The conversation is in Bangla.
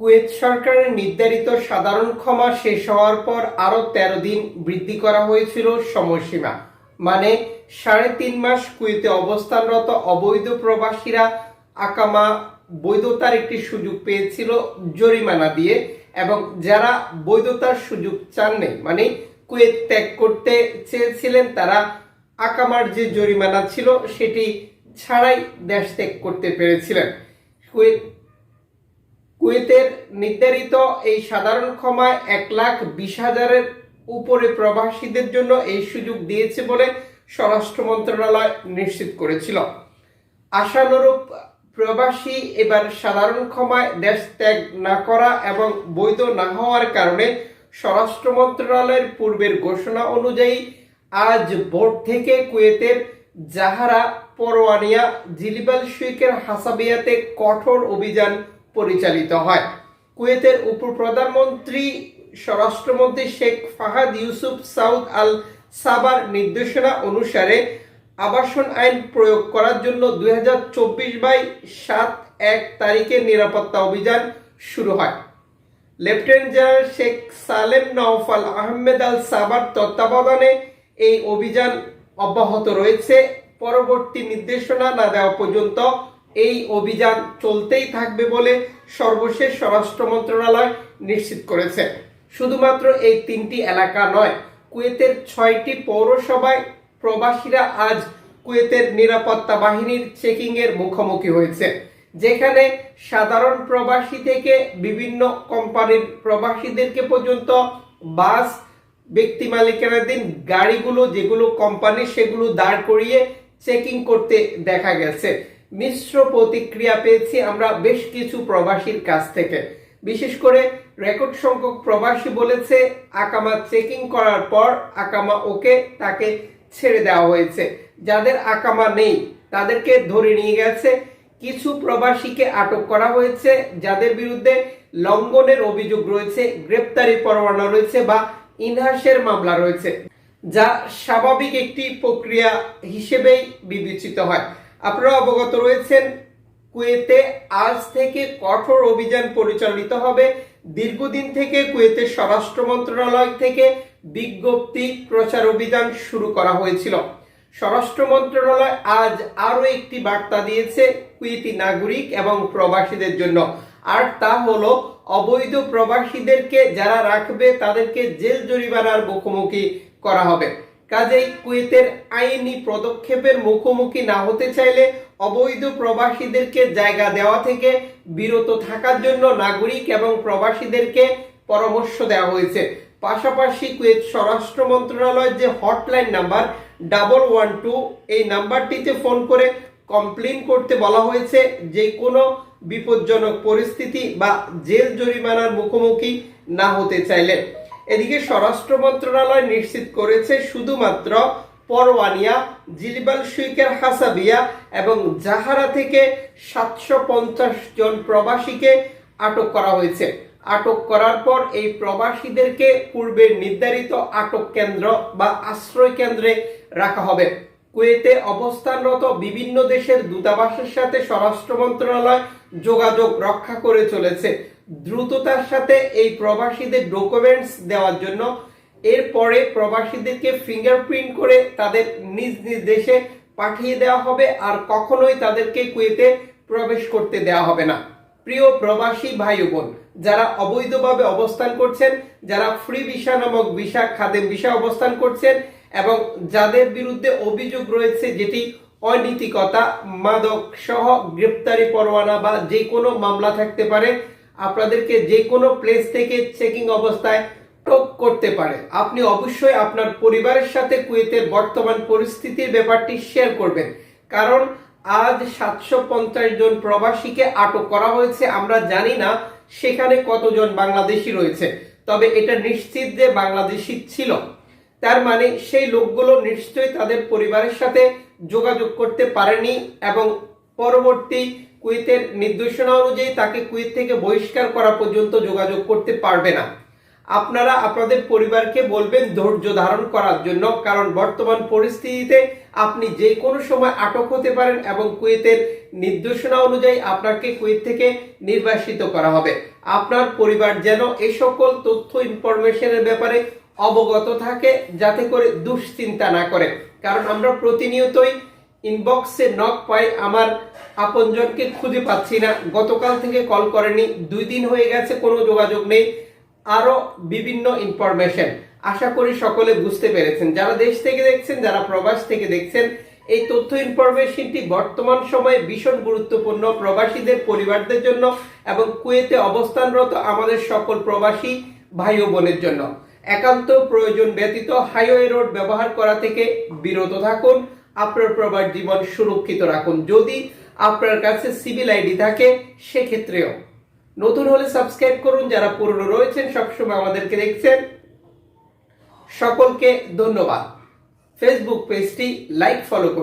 কুয়েত সরকারের নির্ধারিত সাধারণ ক্ষমা শেষ হওয়ার পর আরও তেরো দিন বৃদ্ধি করা হয়েছিল সময়সীমা। মানে সাড়ে তিন মাস কুয়েতে অবস্থানরত অবৈধ প্রবাসীরা আকামা বৈধতার একটি সুযোগ পেয়েছিল জরিমানা দিয়ে এবং যারা বৈধতার সুযোগ চাননি মানে কুয়েত ত্যাগ করতে চেয়েছিলেন তারা আকামার যে জরিমানা ছিল সেটি ছাড়াই দেশ ত্যাগ করতে পেরেছিলেন। কুয়েত কুয়েতের নির্ধারিত এই সাধারণ ক্ষমায় এক লাখ বিশ হাজারের উপরে প্রবাসীদের জন্য এই সুযোগ দিয়েছে বলে স্বরাষ্ট্র মন্ত্রণালয় নিশ্চিত করেছিল। আশানুরূপ প্রবাসী এবার সাধারণ ক্ষমায় দেশ ত্যাগ না করা এবং বৈধ না হওয়ার কারণে স্বরাষ্ট্র মন্ত্রণালয়ের পূর্বের ঘোষণা অনুযায়ী আজ ভোর থেকে কুয়েতের জাহারা, পরোয়ানিয়া জিলিবাল শুইকের হাসাবিয়াতে কঠোর অভিযান পরিচালিত হয়। কুয়েতের উপপ্রধানমন্ত্রী স্বরাষ্ট্রমন্ত্রী শেখ ফাহাদ ইউসুফ সাউদ আল সাবার নির্দেশনা অনুসারে আবাসন আইন প্রয়োগ করার জন্য দুই হাজার চব্বিশ বাই সাত এক তারিখে নিরাপত্তা অভিযান শুরু হয়। Lieutenant general Sheikh Salem Nawaf Ahmed Al Sabah তত্ত্বাবধানে এই অভিযান অব্যাহত রয়েছে। পরবর্তী নির্দেশনা না দেওয়া পর্যন্ত এই অভিযান চলতেই থাকবে বলে সর্বশেষ স্বরাষ্ট্র মন্ত্রণালয় নিশ্চিত করেছে। শুধুমাত্র এই তিনটি এলাকা নয়, কুয়েতের ছয়টি পৌরসভায় প্রবাসীরা আজ কুয়েতের নিরাপত্তা বাহিনীর চেকিং এর মুখোমুখি হয়েছে, যেখানে সাধারণ প্রবাসী থেকে বিভিন্ন কোম্পানির প্রবাসীদেরকে পর্যন্ত বাস, ব্যক্তি মালিকানাধীন গাড়িগুলো যেগুলো কোম্পানি সেগুলো দাঁড় করিয়ে চেকিং করতে দেখা গেছে। মিশ্র প্রতিক্রিয়া পেয়েছি আমরা বেশ কিছু প্রবাসীর কাছ থেকে। বিশেষ করে রেকর্ড সংখ্যক প্রবাসী বলেছে, আকামা চেকিং করার পর আকামা ওকে তাকে ছেড়ে দেওয়া হয়েছে। যাদের আকামা নেই, তাদেরকে ধরে নিয়ে গেছে। কিছু প্রবাসীকে আটক করা হয়েছে, যাদের বিরুদ্ধে লঙ্ঘনের অভিযোগ রয়েছে, গ্রেপ্তারি পরোয়ানা রয়েছে বা ইনহাসের মামলা রয়েছে, যা স্বাভাবিক একটি প্রক্রিয়া হিসেবেই বিবেচিত হয়। আপনারা অবগত রয়েছেন, কুয়েতে আজ থেকে কঠোর অভিযান পরিচালিত হবে। দীর্ঘদিন থেকে কুয়েতের স্বরাষ্ট্র মন্ত্রণালয় থেকে বিজ্ঞপ্তি, প্রচার অভিযান শুরু করা হয়েছিল। স্বরাষ্ট্র মন্ত্রণালয় আজ আরও একটি বার্তা দিয়েছে কুয়েতি নাগরিক এবং প্রবাসীদের জন্য। আর তা হলো, অবৈধ প্রবাসীদেরকে যারা রাখবে তাদেরকে জেল জরিমানার মুখোমুখি করা হবে। কাজেই কুয়েতের আইনি পদক্ষেপের মুখোমুখি না হতে চাইলে অবৈধ প্রবাসীদেরকে জায়গা দেওয়া থেকে বিরত থাকার জন্য নাগরিক এবং প্রবাসীদেরকে পরামর্শ দেওয়া হয়েছে। পাশাপাশি কুয়েত স্বরাষ্ট্র মন্ত্রণালয়ের যে hotline number double one two, এই নাম্বারটিতে ফোন করে কমপ্লেন করতে বলা হয়েছে যে কোনো বিপজ্জনক পরিস্থিতি বা জেল জরিমানার মুখোমুখি না হতে চাইলে। এদিকে মন্ত্রণালয় নিশ্চিত করেছে শুধুমাত্র পরওয়ানিয়া, জিলিবাল শুইকের হাসাবিয়া এবং জাহারা থেকে সাতশো পঞ্চাশ জন প্রবাসীকে আটক করা হয়েছে। আটক করার পর এই প্রবাসীদেরকে পূর্বে নির্ধারিত আটক কেন্দ্র বা আশ্রয় কেন্দ্রে রাখা হবে। কুয়েতে অবস্থানরত বিভিন্ন দেশের দূতাবাসের সাথে স্বরাষ্ট্র মন্ত্রণালয় যোগাযোগ রক্ষা করে চলেছে। দ্রুততার সাথে এই প্রবাসীদের ডকুমেন্টস দেওয়ার জন্য। এরপরে প্রবাসীদেরকে ফিঙ্গারপ্রিন্ট করে তাদের নিজ নিজ দেশে পাঠিয়ে দেওয়া হবে আর কখনোই তাদেরকে কুয়েতে প্রবেশ করতে দেওয়া হবে না। প্রিয় প্রবাসী ভাই বোন, যারা অবৈধভাবে অবস্থান করছেন, যারা ফ্রি ভিসা নামক ভিসা, খাদেম ভিসা অবস্থান করছেন এবং যাদের বিরুদ্ধে অভিযোগ রয়েছে যেটি অনৈতিকতা, মাদক সহ গ্রেপ্তারি পরোয়ানা বা যে কোনো মামলা থাকতে পারে আপনাদেরকে যে কোনো প্লেস থেকে চেকিং অবস্থায় টোক করতে পারে। আপনি অবশ্যই আপনার পরিবারের সাথে কুয়েতের বর্তমান পরিস্থিতির ব্যাপারটি শেয়ার করবেন। কারণ আজ সাতশো পঞ্চাশ জন প্রবাসীকে আটক করা হয়েছে। আমরা জানি না সেখানে কতজন বাংলাদেশি রয়েছে। তবে এটা নিশ্চিত যে বাংলাদেশি ছিল। তার মানে সেই লোকগুলো নিশ্চয়ই তাদের পরিবারের সাথে যোগাযোগ করতে পারেনি এবং পরবর্তী কুয়েতের নির্দেশনা অনুযায়ী তাকে কুয়েত থেকে বহিষ্কার করা পর্যন্ত যোগাযোগ করতে পারবে না। আপনারা আপনাদের পরিবারকে বলবেন ধৈর্য ধারণ করার জন্য, কারণ বর্তমান পরিস্থিতিতে আপনি যে কোনো সময় আটক হতে পারেন এবং কুয়েতের নির্দেশনা অনুযায়ী আপনাকে কুয়েত থেকে নির্বাসিত করা হবে। আপনার পরিবার যেন এ সকল তথ্য ইনফরমেশনের ব্যাপারে অবগত থাকে, যাতে করে দুশ্চিন্তা না করে। কারণ আমরা প্রতিনিয়তই ইনবক্সে নক পাই, আমার আপনজনকে খুঁজে পাচ্ছি না। গতকাল থেকে কল করেনি, দুই দিন হয়ে গেছে, কোনো যোগাযোগ নেই আরও বিভিন্ন ইনফরমেশন আশা করি সকলে বুঝতে পেরেছেন। যারা দেশ থেকে দেখছেন, যারা প্রবাস থেকে দেখছেন, এই তথ্য ইনফরমেশনটি বর্তমান সময়ে ভীষণ গুরুত্বপূর্ণ। প্রবাসীদের, পরিবারদের জন্য এবং কুয়েতে অবস্থানরত আমাদের সকল প্রবাসী ভাই ও বোনের জন্য। একান্ত প্রয়োজন ব্যতীত হাইওয়ে রোড ব্যবহার করা থেকে বিরত থাকুন। আপনার প্রবার জীবন সুরক্ষিত রাখুন। যদি আপনার কাছে সিভিল আইডি থাকে, সেক্ষেত্রেও। নতুন হলে সাবস্ক্রাইব করুন, যারা পুরনো রয়েছেন, সবসময় আমাদেরকে দেখছেন। সকলকে ধন্যবাদ। ফেসবুক পেজটি লাইক ফলো করুন।